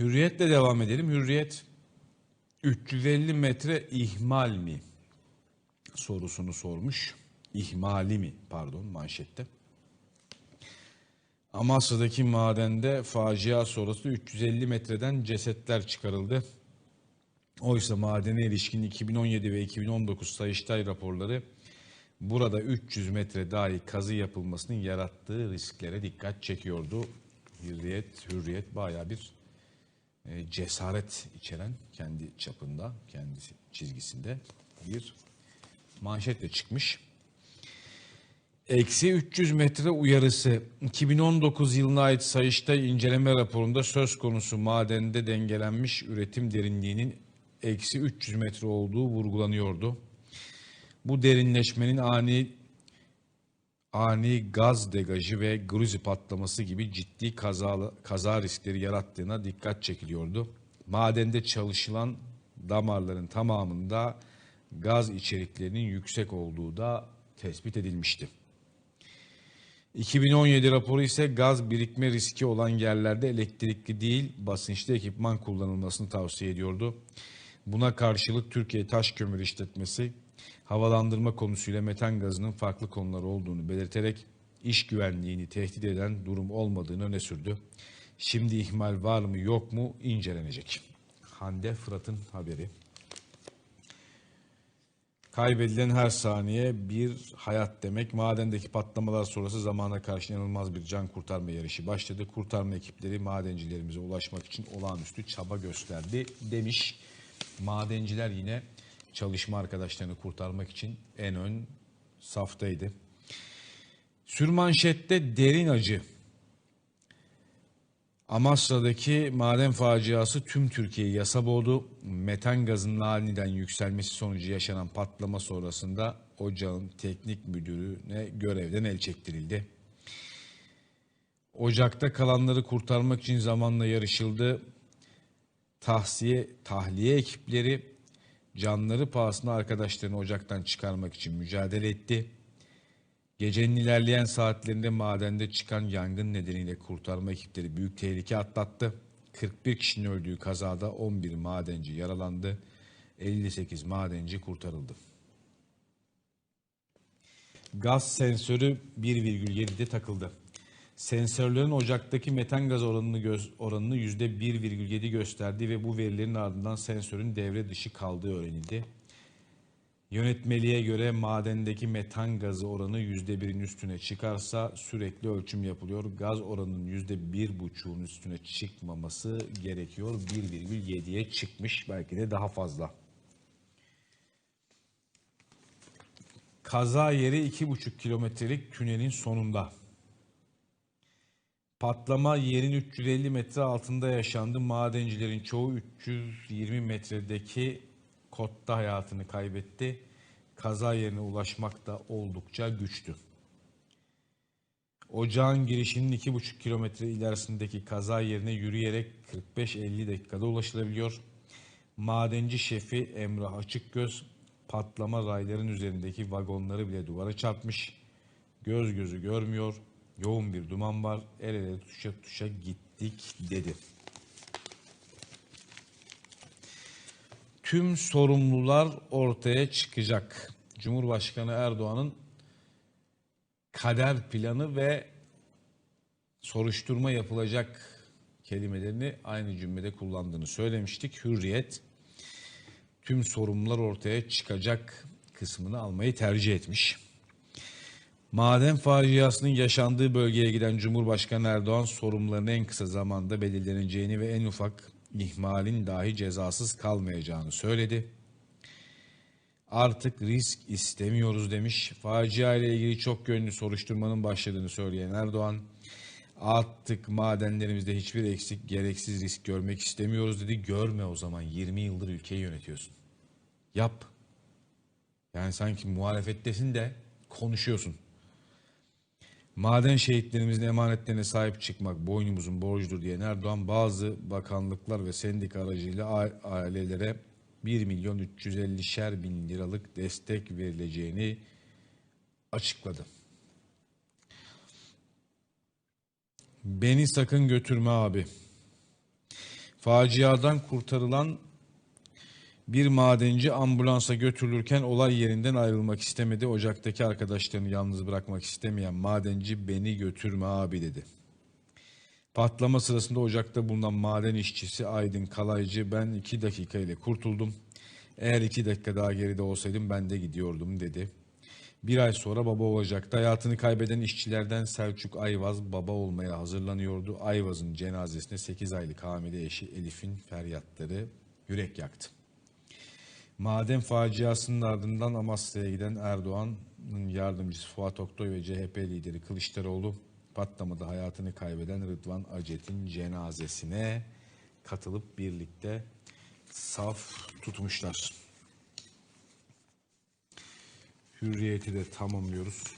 Hürriyetle devam edelim. Hürriyet 350 metre ihmal mi sorusunu sormuş. İhmali mi pardon manşette. Amasya'daki madende facia sonrası 350 metreden cesetler çıkarıldı. Oysa madene ilişkin 2017 ve 2019 Sayıştay raporları burada 300 metre dahi kazı yapılmasının yarattığı risklere dikkat çekiyordu. Hürriyet, hürriyet bayağı bir e, cesaret içeren kendi çapında, kendi çizgisinde bir manşetle çıkmış. Eksi 300 metre uyarısı 2019 yılına ait Sayıştay inceleme raporunda söz konusu madende dengelenmiş üretim derinliğinin eksi 300 metre olduğu vurgulanıyordu. Bu derinleşmenin ani ani gaz degajı ve gruzi patlaması gibi ciddi kaza, kaza riskleri yarattığına dikkat çekiliyordu. Madende çalışılan damarların tamamında gaz içeriklerinin yüksek olduğu da tespit edilmişti. 2017 raporu ise gaz birikme riski olan yerlerde elektrikli değil basınçlı ekipman kullanılmasını tavsiye ediyordu. Buna karşılık Türkiye Taş Kömür İşletmesi havalandırma konusuyla metan gazının farklı konular olduğunu belirterek iş güvenliğini tehdit eden durum olmadığını öne sürdü. Şimdi ihmal var mı yok mu incelenecek. Hande Fırat'ın haberi. Kaybedilen her saniye bir hayat demek. Madendeki patlamalar sonrası zamana karşı inanılmaz bir can kurtarma yarışı başladı. Kurtarma ekipleri madencilerimize ulaşmak için olağanüstü çaba gösterdi demiş. Madenciler yine çalışma arkadaşlarını kurtarmak için en ön saftaydı. Sürmanşette derin acı. Amasya'daki maden faciası tüm Türkiye'yi yasa boğdu. Metan gazının aniden yükselmesi sonucu yaşanan patlama sonrasında ocağın teknik müdürüne görevden el çektirildi. Ocakta kalanları kurtarmak için zamanla yarışıldı. Tahsiye, tahliye ekipleri canları pahasına arkadaşlarını ocaktan çıkarmak için mücadele etti. Gecenin ilerleyen saatlerinde madende çıkan yangın nedeniyle kurtarma ekipleri büyük tehlike atlattı. 41 kişinin öldüğü kazada 11 madenci yaralandı. 58 madenci kurtarıldı. Gaz sensörü 1,7'de takıldı. Sensörlerin ocaktaki metan gaz oranını göz, oranını %1,7 gösterdi ve bu verilerin ardından sensörün devre dışı kaldığı öğrenildi. Yönetmeliğe göre madendeki metan gazı oranı %1'in üstüne çıkarsa sürekli ölçüm yapılıyor. Gaz oranının %1,5'un üstüne çıkmaması gerekiyor. 1,7'ye çıkmış belki de daha fazla. Kaza yeri 2,5 kilometrelik tünelin sonunda. Patlama yerin 350 metre altında yaşandı. Madencilerin çoğu 320 metredeki kotta hayatını kaybetti. Kaza yerine ulaşmak da oldukça güçtü. Ocağın girişinin 2,5 kilometre ilerisindeki kaza yerine yürüyerek 45-50 dakikada ulaşılabiliyor. Madenci şefi Emrah Açıkgöz patlama rayların üzerindeki vagonları bile duvara çarpmış. Göz gözü görmüyor, yoğun bir duman var, el ele tutuşa tutuşa gittik dedi. Tüm sorumlular ortaya çıkacak. Cumhurbaşkanı Erdoğan'ın kader planı ve soruşturma yapılacak kelimelerini aynı cümlede kullandığını söylemiştik. Hürriyet tüm sorumlular ortaya çıkacak kısmını almayı tercih etmiş. Maden faciasının yaşandığı bölgeye giden Cumhurbaşkanı Erdoğan sorumluların en kısa zamanda belirleneceğini ve en ufak ihmalin dahi cezasız kalmayacağını söyledi. Artık risk istemiyoruz demiş. Facia ile ilgili çok yönlü soruşturmanın başladığını söyleyen Erdoğan, artık madenlerimizde hiçbir eksik, gereksiz risk görmek istemiyoruz dedi. Görme o zaman 20 yıldır ülkeyi yönetiyorsun. Yap. Yani sanki muhalefettesin de konuşuyorsun. Maden şehitlerimizin emanetlerine sahip çıkmak boynumuzun borcudur diyen Erdoğan bazı bakanlıklar ve sendika aracıyla ailelere 1 milyon 350 bin liralık destek verileceğini açıkladı. Beni sakın götürme abi. Faciadan kurtarılan bir madenci ambulansa götürülürken olay yerinden ayrılmak istemedi. Ocaktaki arkadaşlarını yalnız bırakmak istemeyen madenci beni götürme abi dedi. Patlama sırasında ocakta bulunan maden işçisi Aydın Kalaycı ben iki dakika ile kurtuldum. Eğer iki dakika daha geride olsaydım ben de gidiyordum dedi. Bir ay sonra baba olacaktı. Hayatını kaybeden işçilerden Selçuk Ayvaz baba olmaya hazırlanıyordu. Ayvaz'ın cenazesine 8 aylık hamile eşi Elif'in feryatları yürek yaktı. Maden faciasının ardından Amasya'ya giden Erdoğan'ın yardımcısı Fuat Oktay ve CHP lideri Kılıçdaroğlu patlamada hayatını kaybeden Rıdvan Acet'in cenazesine katılıp birlikte saf tutmuşlar. Hürriyeti de tamamlıyoruz.